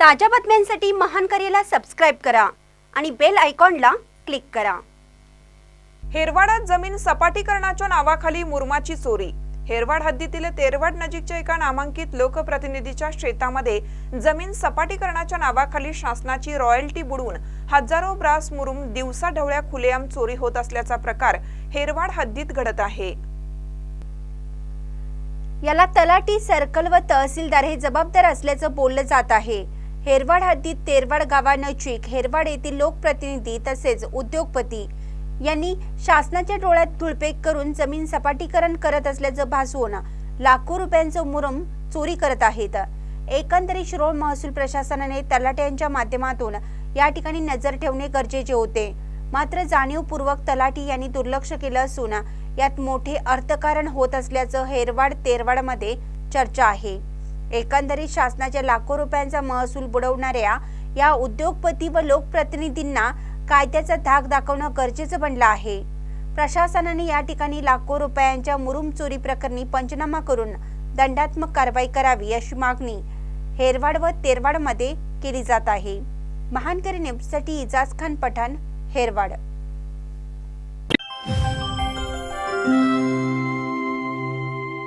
ताज्या बातम्यांसाठी महान करेला सबस्क्राईब करा आणि बेल आयकॉनला क्लिक करा. हेरवाडात जमीन सपाटीकरणाच्या नावाखाली मुरमाची चोरी. हेरवाड हद्दीतील तेरवाड नजीकच्या एका नामांकित लोकप्रतिनिधीच्या शेतामध्ये जमीन सपाटीकरणाच्या नावाखाली शासनाची रॉयल्टी बुडवून हजारो ब्रास मुरुम दिवसा ढवळ्या खुलेआम चोरी होत असल्याचा प्रकार हेरवाड हद्दीत घडत आहे. याला तलाठी सर्कल व तहसीलदार हे जबाबदार असल्याचं बोललं जात आहे. हेरवाड हद्दीत तेरवाड गावानजीक हेरवाड येथील लोकप्रतिनिधी तसेच उद्योगपती यांनी शासनाच्या डोळ्यात धुळपेक करून जमीन सपाटीकरण करत असल्याचं भासवून लाखो रुपयांचं मुरम चोरी करत आहेत. एकंदरीत शिरोळ महसूल प्रशासनाने तलाट्यांच्या माध्यमातून या ठिकाणी नजर ठेवणे गरजेचे होते. मात्र जाणीवपूर्वक तलाठी यांनी दुर्लक्ष केलं असून यात मोठे अर्थकारण होत असल्याचं हेरवाड तेरवाडमध्ये चर्चा आहे. एकंदरीत शासनाच्या लाखो रुपयांचा महसूल बुडवणाऱ्या या उद्योगपती व लोकप्रतिनिधींना कायद्याचा धाक दाखवणं गरजेचं बनलं आहे. प्रशासनाने या ठिकाणी लाखो रुपयांच्या मुरुम चोरी प्रकरणी पंचनामा करून दंडात्मक कारवाई करावी अशी मागणी हेरवाड व तेरवाडमध्ये केली जात आहे. महानकरी न्यूजसाठी इजाज खान पठाण हेरवाड.